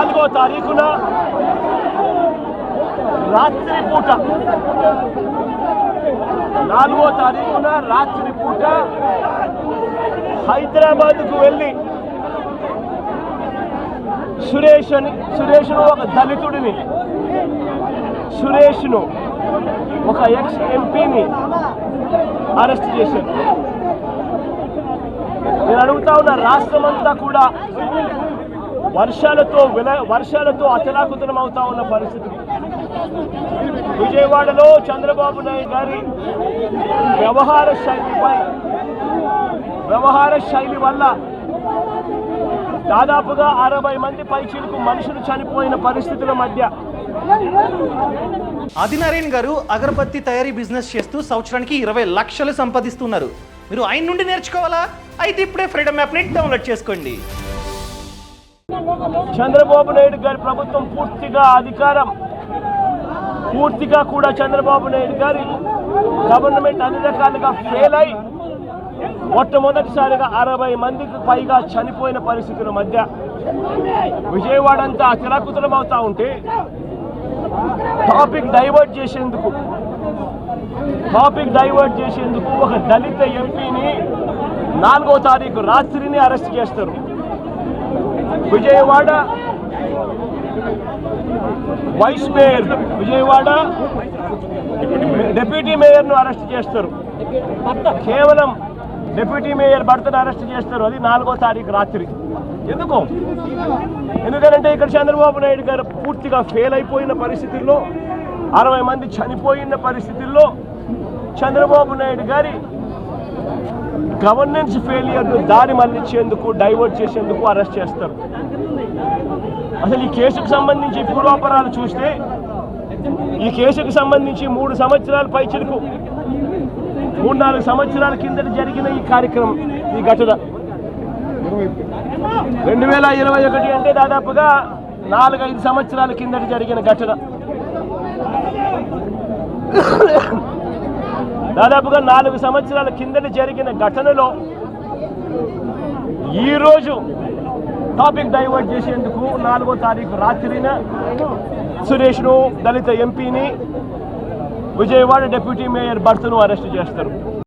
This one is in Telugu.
నాలుగో తారీఖున రాత్రి పూట నాలుగో తారీఖున రాత్రి పూట హైదరాబాద్కు వెళ్ళి సురేష్ అని సురేష్ను ఒక దళితుడిని సురేష్ను ఒక ఎక్స్ ఎంపీని అరెస్ట్ చేశారు. నేను అడుగుతా ఉన్న రాష్ట్రమంతా కూడా వర్షాలతో విల వర్షాలతో అతలాకుతలం అవుతా ఉన్న పరిస్థితి. విజయవాడలో చంద్రబాబు నాయుడు గారి వ్యవహార శైలిపై వ్యవహార శైలి వల్ల దాదాపుగా అరవై మంది పైచీలకు మనుషులు చనిపోయిన పరిస్థితుల మధ్య ఆదినారాయణ గారు అగరబత్తి తయారీ బిజినెస్ చేస్తూ సంవత్సరానికి ఇరవై లక్షలు సంపాదిస్తున్నారు. మీరు ఆయన నుండి నేర్చుకోవాలా? అయితే ఇప్పుడే ఫ్రీడమ్ యాప్ని డౌన్లోడ్ చేసుకోండి. చంద్రబాబు నాయుడు గారి ప్రభుత్వం పూర్తిగా అధికారం పూర్తిగా కూడా చంద్రబాబు నాయుడు గారి గవర్నమెంట్ అన్ని రకాలుగా ఫెయిల్ అయి మొట్టమొదటిసారిగా అరవై మందికి పైగా చనిపోయిన పరిస్థితుల మధ్య విజయవాడ అంతా అచలాకుతలం అవుతా ఉంటే టాపిక్ డైవర్ట్ చేసేందుకు టాపిక్ డైవర్ట్ చేసేందుకు ఒక దళిత ఎంపీని నాలుగో తారీఖు రాత్రిని అరెస్ట్ చేస్తారు. Vijayawada. Vice mayor Vijayawada. Deputy మేయర్ను arrest చేస్తారు. కేవలం డెప్యూటీ మేయర్ భర్తను అరెస్ట్ చేస్తారు. అది నాలుగో తారీఖు రాత్రి. ఎందుకు? ఎందుకంటే ఇక్కడ చంద్రబాబు నాయుడు గారు పూర్తిగా ఫెయిల్ అయిపోయిన పరిస్థితుల్లో అరవై మంది చనిపోయిన పరిస్థితుల్లో చంద్రబాబు నాయుడు గారి గవర్నెన్స్ ఫెయిలియర్ను దారి మళ్ళించేందుకు డైవర్ట్ చేసేందుకు అరెస్ట్ చేస్తారు. అసలు ఈ కేసుకు సంబంధించి పూర్వాపరాలు చూస్తే ఈ కేసుకు సంబంధించి మూడు సంవత్సరాల పైచిలకు మూడు నాలుగు సంవత్సరాల కిందట జరిగిన ఈ కార్యక్రమం ఈ ఘటన. రెండు వేల ఇరవై ఒకటి అంటే దాదాపుగా నాలుగైదు సంవత్సరాల కిందట జరిగిన ఘటన. దాదాపుగా నాలుగు సంవత్సరాల కిందట జరిగిన ఘటనలో ఈరోజు టాపిక్ డైవర్ట్ చేసేందుకు నాలుగో తారీఖు రాత్రిన సురేష్ను దళిత ఎంపీని విజయవాడ డిప్యూటీ మేయర్ భర్తను అరెస్ట్ చేస్తారు.